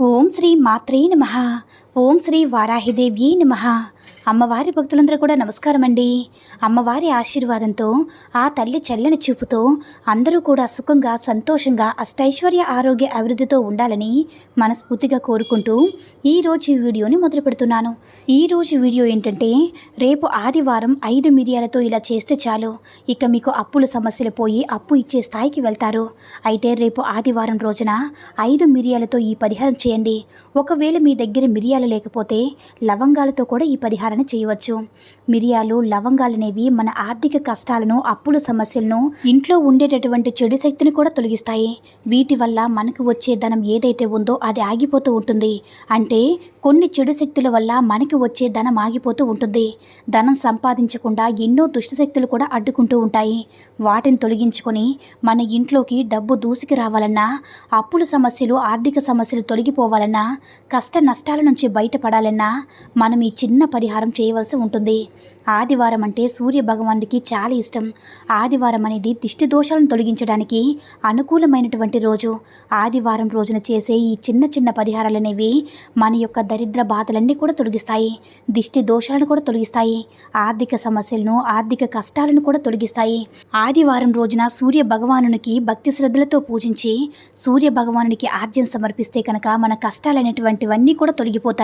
ఓం శ్రీ మాత్రే నమ. ఓం శ్రీ వారాహిదేవి నమ. అమ్మవారి భక్తులందరూ కూడా నమస్కారం అండి అమ్మవారి ఆశీర్వాదంతో ఆ తల్లి చల్లని చూపుతో అందరూ కూడా సుఖంగా సంతోషంగా అష్టైశ్వర్య ఆరోగ్య అభివృద్ధితో ఉండాలని మనస్ఫూర్తిగా కోరుకుంటూ ఈరోజు వీడియోని మొదలు పెడుతున్నాను. ఈరోజు వీడియో ఏంటంటే రేపు ఆదివారం ఐదు మిరియాలతో ఇలా చేస్తే చాలు. ఇక మీకు అప్పుల సమస్యలు పోయి అప్పు ఇచ్చే స్థాయికి వెళ్తారు. అయితే రేపు ఆదివారం రోజున ఐదు మిరియాలతో ఈ పరిహారం చేయండి. ఒకవేళ మీ దగ్గర మిరియాలు లేకపోతే లవంగాలతో కూడా ఈ పరిహారాన్ని చేయవచ్చు. మిరియాలు లవంగాలు అనేవి మన ఆర్థిక కష్టాలను అప్పుల సమస్యలను ఇంట్లో ఉండేటటువంటి చెడు శక్తిని కూడా తొలగిస్తాయి. వీటి వల్ల మనకు వచ్చే ధనం ఏదైతే ఉందో అది ఆగిపోతూ ఉంటుంది. అంటే కొన్ని చెడు శక్తుల వల్ల మనకి వచ్చే ధనం ఆగిపోతూ ఉంటుంది. ధనం సంపాదించకుండా ఎన్నో దుష్ట శక్తులు కూడా అడ్డుకుంటూ ఉంటాయి. వాటిని తొలగించుకొని మన ఇంట్లోకి డబ్బు దూసుకు రావాలన్నా అప్పుల సమస్యలు ఆర్థిక సమస్యలు తొలగిపోవాలన్నా కష్ట నష్టాల నుంచి బయటపడాలన్నా మనం ఈ చిన్న పరిహారం చేయవలసి ఉంటుంది. ఆదివారం అంటే సూర్య భగవానుడికి చాలా ఇష్టం. ఆదివారం అనేది దిష్టి దోషాలను తొలగించడానికి అనుకూలమైనటువంటి రోజు. ఆదివారం రోజున చేసే ఈ చిన్న చిన్న పరిహారాలు అనేవి మన యొక్క దరిద్ర బాధలన్నీ కూడా తొలగిస్తాయి. దిష్టి దోషాలను కూడా తొలగిస్తాయి. ఆర్థిక సమస్యలను ఆర్థిక కష్టాలను కూడా తొలగిస్తాయి. ఆదివారం రోజున సూర్య భగవానునికి భక్తి శ్రద్ధలతో పూజించి సూర్య భగవానునికి ఆర్జ్యం సమర్పిస్తే కనుక మన కష్టాలైనటువంటివన్నీ కూడా తొలగిపోతాయి.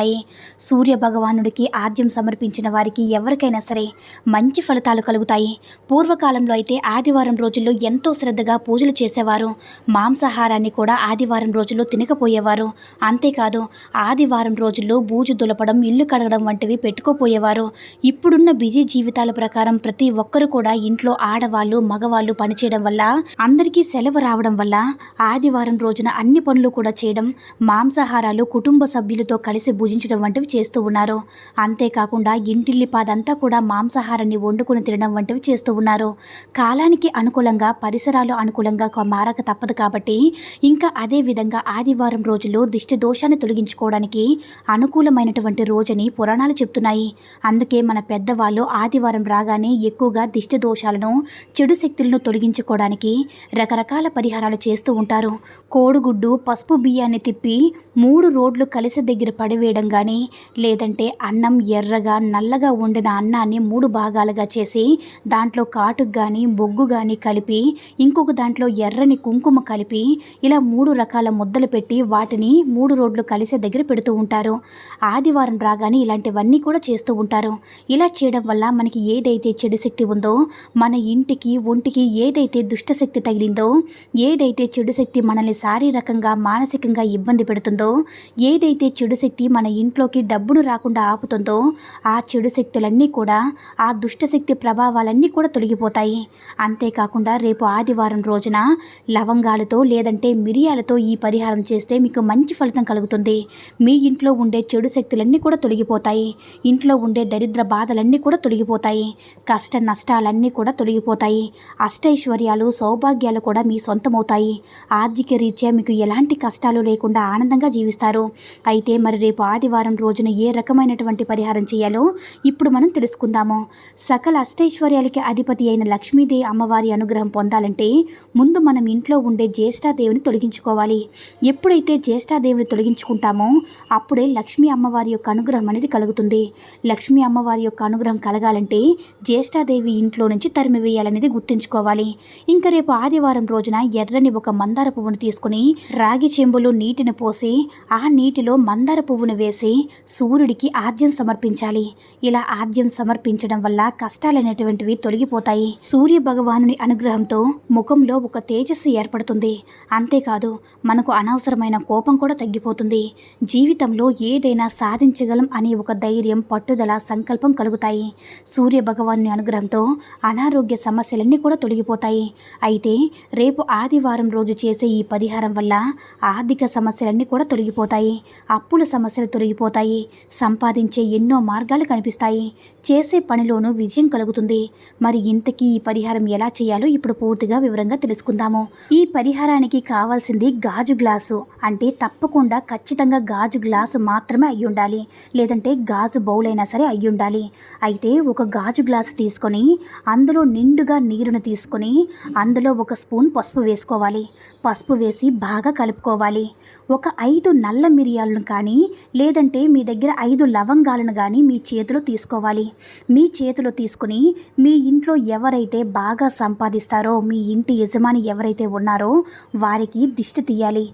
సూర్య భగవానుడికి ఆర్జ్యం సమర్పించిన వారికి ఎవరికైనా సరే మంచి ఫలితాలు కలుగుతాయి. పూర్వకాలంలో అయితే ఆదివారం రోజుల్లో ఎంతో శ్రద్ధగా పూజలు చేసేవారు. మాంసాహారాన్ని కూడా ఆదివారం రోజుల్లో తినకపోయేవారు. అంతేకాదు ఆదివారం రోజుల్లో బూజు దులపడం ఇల్లు కడగడం వంటివి పెట్టుకోపోయేవారు. ఇప్పుడున్న బిజీ జీవితాల ప్రకారం ప్రతి ఒక్కరు కూడా ఇంట్లో ఆడవాళ్ళు మగవాళ్ళు పనిచేయడం వల్ల అందరికీ సెలవు రావడం వల్ల ఆదివారం రోజున అన్ని పనులు కూడా చేయడం మాంసాహారాలు కుటుంబ సభ్యులతో కలిసి పూజించడం వంటివి చేస్తూ ఉన్నారు. అంతేకాకుండా ఇంటిల్లి పాదంతా కూడా మాంసాహారాన్ని వండుకొని తినడం వంటివి చేస్తూ ఉన్నారు. కాలానికి అనుకూలంగా పరిసరాలు అనుకూలంగా మారక తప్పదు కాబట్టి ఇంకా అదే విధంగా ఆదివారం రోజుల్లో దిష్టి దోషాన్ని తొలగించుకోవడానికి అనుకూలమైనటువంటి రోజని పురాణాలు చెప్తున్నాయి. అందుకే మన పెద్దవాళ్ళు ఆదివారం రాగానే ఎక్కువగా దిష్టి దోషాలను చెడు శక్తులను తొలగించుకోవడానికి రకరకాల పరిహారాలు చేస్తూ ఉంటారు. కోడిగుడ్డు పసుపు బియ్యాన్ని తిప్పి మూడు రోడ్లు కలిసి దగ్గర పడివేయడం కానీ లేదంటే అన్నం ఎర్రగా నల్లగా వండిన అన్నాన్ని మూడు భాగాలుగా చేసి దాంట్లో కాటుకు కానీ బొగ్గు కానీ కలిపి ఇంకొక దాంట్లో ఎర్రని కుంకుమ కలిపి ఇలా మూడు రకాల ముద్దలు పెట్టి వాటిని మూడు రోడ్లు కలిసే దగ్గర పెడుతూ ఉంటారు. ఆదివారం రాగానే ఇలాంటివన్నీ కూడా చేస్తూ ఉంటారు. ఇలా చేయడం వల్ల మనకి ఏదైతే చెడు శక్తి ఉందో మన ఇంటికి ఒంటికి ఏదైతే దుష్టశక్తి తగిలిందో ఏదైతే చెడు శక్తి మనల్ని శారీరకంగా మానసికంగా ఇబ్బంది పెడుతుందో ఏదైతే చెడు శక్తి మన ఇంట్లోకి డబ్బును రాకుండా ఆపుతుందో ఆ చెడు శక్తులన్నీ కూడా ఆ దుష్టశక్తి ప్రభావాలన్నీ కూడా తొలగిపోతాయి. అంతేకాకుండా రేపు ఆదివారం రోజున లవంగాలతో లేదంటే మిరియాలతో ఈ పరిహారం చేస్తే మీకు మంచి ఫలితం కలుగుతుంది. మీ ఇంట్లో ఉండే చెడు శక్తులన్నీ కూడా తొలగిపోతాయి. ఇంట్లో ఉండే దరిద్ర బాధలన్నీ కూడా తొలగిపోతాయి. కష్ట నష్టాలన్నీ కూడా తొలగిపోతాయి. అష్టైశ్వర్యాలు సౌభాగ్యాలు కూడా మీ సొంతమవుతాయి. ఆర్థిక రీత్యా మీకు ఎలాంటి కష్టాలు లేకుండా ఆనందంగా జీవిస్తారు. అయితే మరి రేపు ఆదివారం రోజున ఏ రకమైనటువంటి పరిహారం చేయాలో ఇప్పుడు మనం తెలుసుకుందాము. సకల అష్టైశ్వర్యాలకి అధిపతి అయిన లక్ష్మీదేవి అమ్మవారి అనుగ్రహం పొందాలంటే ముందు మనం ఇంట్లో ఉండే జ్యేష్ఠాదేవిని తొలగించుకోవాలి. ఎప్పుడైతే జ్యేష్ఠాదేవిని తొలగించుకుంటామో అప్పుడే లక్ష్మీ అమ్మవారి యొక్క అనుగ్రహం అనేది కలుగుతుంది. లక్ష్మీ అమ్మవారి యొక్క అనుగ్రహం కలగాలంటే జ్యేష్ఠాదేవి ఇంట్లో నుంచి తరిమివేయాలనేది గుర్తుంచుకోవాలి. ఇంకా రేపు ఆదివారం రోజున ఎర్రని ఒక మందార పువ్వును తీసుకుని రాగి చెంబులో నీటిని పోసి ఆ నీటిలో మందార పువ్వును వేసి సూర్యుడికి ఆద్యం సమర్పించాలి. ఇలా ఆద్యం సమర్పించడం వల్ల కష్టాలనేటువంటివి తొలగిపోతాయి. సూర్య భగవానుని అనుగ్రహంతో ముఖంలో ఒక తేజస్సు ఏర్పడుతుంది. అంతేకాదు మనకు అనవసరమైన కోపం కూడా తగ్గిపోతుంది. జీవితంలో ఏదైనా సాధించగలం అనే ఒక ధైర్యం పట్టుదల సంకల్పం కలుగుతాయి. సూర్య భగవానుని అనుగ్రహంతో అనారోగ్య సమస్యలన్నీ కూడా తొలగిపోతాయి. అయితే రేపు ఆదివారం రోజు చేసే ఈ పరిహారం వల్ల ఆర్థిక సమస్యలన్నీ కూడా తొలగిపోతాయి. అప్పుల సమస్యలు తొలగిపోతాయి. సంపాదించే ఎన్నో మార్గాలు కనిపిస్తాయి. చేసే పనిలోనూ విజయం కలుగుతుంది. మరి ఇంతకీ ఈ పరిహారం ఎలా చేయాలో ఇప్పుడు పూర్తిగా వివరంగా తెలుసుకుందాము. ఈ పరిహారానికి కావాల్సింది గాజు గ్లాసు. అంటే తప్పకుండా ఖచ్చితంగా గాజు గ్లాసు మాత్రమే అయి ఉండాలి. లేదంటే గాజు బౌల్ అయినా సరే అయి ఉండాలి. అయితే ఒక గాజు గ్లాసు తీసుకొని అందులో నిండుగా నీరును తీసుకొని అందులో ఒక స్పూన్ పసుపు వేసుకోవాలి. పసుపు వేసి బాగా కలుపుకోవాలి. ఒక ఐదు నల్ల మిరియాలను కానీ లేదంటే మీ దగ్గర ఐదు లవంగాలను కానీ మీ చేతిలో తీసుకోవాలి. మీ చేతిలో తీసుకుని మీ ఇంట్లో ఎవరైతే బాగా సంపాదిస్తారో మీ ఇంటి యజమాని ఎవరైతే ఉన్నారో వారికి దిష్టి తీయాలి.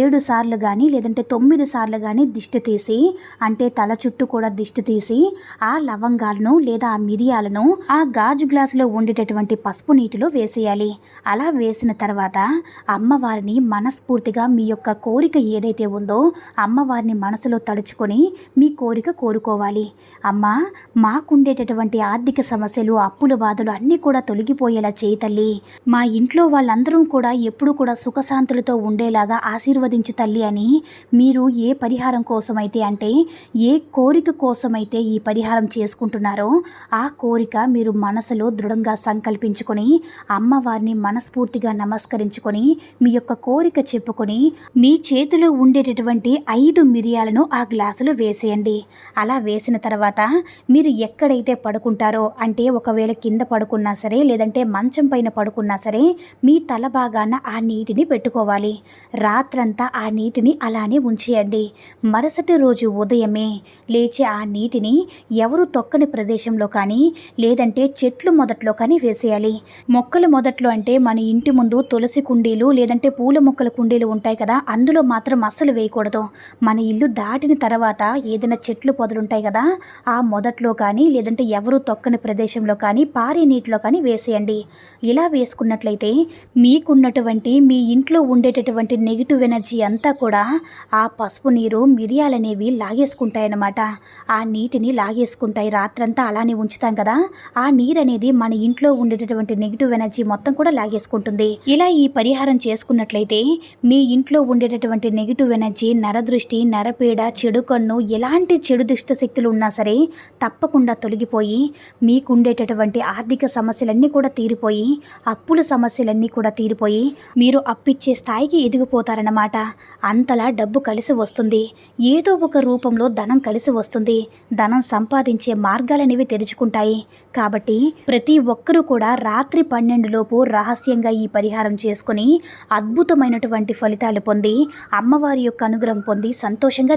ఏడు సార్లు కానీ లేదంటే తొమ్మిది సార్లు కానీ దిష్టి తీసి అంటే తల చుట్టూ కూడా దిష్టి తీసి ఆ లవంగాలను లేదా ఆ మిరియాలను ఆ గాజు గ్లాసులో ఉండేటటువంటి పసుపు నీటిలో వేసేయాలి. అలా వేసిన తర్వాత అమ్మవారిని మనస్ఫూర్తిగా మీ యొక్క కోరిక ఏదైతే ఉందో అమ్మవారిని మనసులో తలుచుకొని మీ కోరిక కోరుకోవాలి. అమ్మా మాకుండేటటువంటి ఆర్థిక సమస్యలు అప్పుల బాధలు అన్నీ కూడా తొలగిపోయేలా చేయి తల్లి. మా ఇంట్లో వాళ్ళందరూ కూడా ఎప్పుడు కూడా సుఖశాంతులతో ఉండేలాగా ఆశీర్వదించు తల్లి అని మీరు ఏ పరిహారం కోసమైతే అంటే ఏ కోరిక కోసమైతే ఈ పరిహారం చేసుకుంటున్నారో ఆ కోరిక మీరు మనసులో దృఢంగా సంకల్పించుకొని అమ్మవారిని మనస్ఫూర్తిగా నమస్కరించుకొని మీ యొక్క కోరిక చెప్పుకొని మీ చేతిలో ఉండేటటువంటి ఐదు మిరియాలను ఆ గ్లాసులో వేసేయండి. అలా వేసిన తర్వాత మీరు ఎక్కడైతే పడుకుంటారో అంటే ఒకవేళ కింద పడుకున్నా సరే లేదంటే మంచం పైన పడుకున్నా సరే మీ తల భాగాన ఆ నీటిని పెట్టుకోవాలి. రాత్రంతా ఆ నీటిని అలానే ఉంచేయండి. మరుసటి రోజు ఉదయమే లేచి ఆ నీటిని ఎవరు తొక్కని ప్రదేశంలో కానీ లేదంటే చెట్లు మొదట్లో కానీ వేసేయాలి. మొక్కల మొదట్లో అంటే మన ఇంటి ముందు తులసి కుండీలు లేదంటే పూల మొక్కల కుండీలు ఉంటాయి కదా అందులో మాత్రం అస్సలు వేయకూడదు. మన ఇల్లు దాటి దాటిన తర్వాత ఏదైనా చెట్లు పొదలుంటాయి కదా ఆ మొదట్లో కానీ లేదంటే ఎవరు తొక్కని ప్రదేశంలో కానీ పారే నీటిలో కానీ వేసేయండి. ఇలా వేసుకున్నట్లయితే మీకున్నటువంటి మీ ఇంట్లో ఉండేటటువంటి నెగిటివ్ ఎనర్జీ అంతా కూడా ఆ పసుపు నీరు మిరియాలనేవి లాగేసుకుంటాయన్నమాట. ఆ నీటిని లాగేసుకుంటాయి. రాత్రంతా అలానే ఉంచుతాం కదా ఆ నీరు అనేది మన ఇంట్లో ఉండేటటువంటి నెగిటివ్ ఎనర్జీ మొత్తం కూడా లాగేసుకుంటుంది. ఇలా ఈ పరిహారం చేసుకున్నట్లయితే మీ ఇంట్లో ఉండేటటువంటి నెగిటివ్ ఎనర్జీ నరదృష్టి నరపీడ చెడు కన్ను ఎలాంటి చెడు దుష్ట శక్తులు ఉన్నా సరే తప్పకుండా తొలగిపోయి మీకుండేటటువంటి ఆర్థిక సమస్యలన్నీ కూడా తీరిపోయి అప్పుల సమస్యలన్నీ కూడా తీరిపోయి మీరు అప్పిచ్చే స్థాయికి ఎదిగిపోతారన్నమాట. అంతలా డబ్బు కలిసి వస్తుంది. ఏదో ఒక రూపంలో ధనం కలిసి వస్తుంది. ధనం సంపాదించే మార్గాలనేవి తెరుచుకుంటాయి. కాబట్టి ప్రతి ఒక్కరూ కూడా రాత్రి పన్నెండులోపు రహస్యంగా ఈ పరిహారం చేసుకుని అద్భుతమైనటువంటి ఫలితాలు పొంది అమ్మవారి యొక్క అనుగ్రహం పొంది సంతోషంగా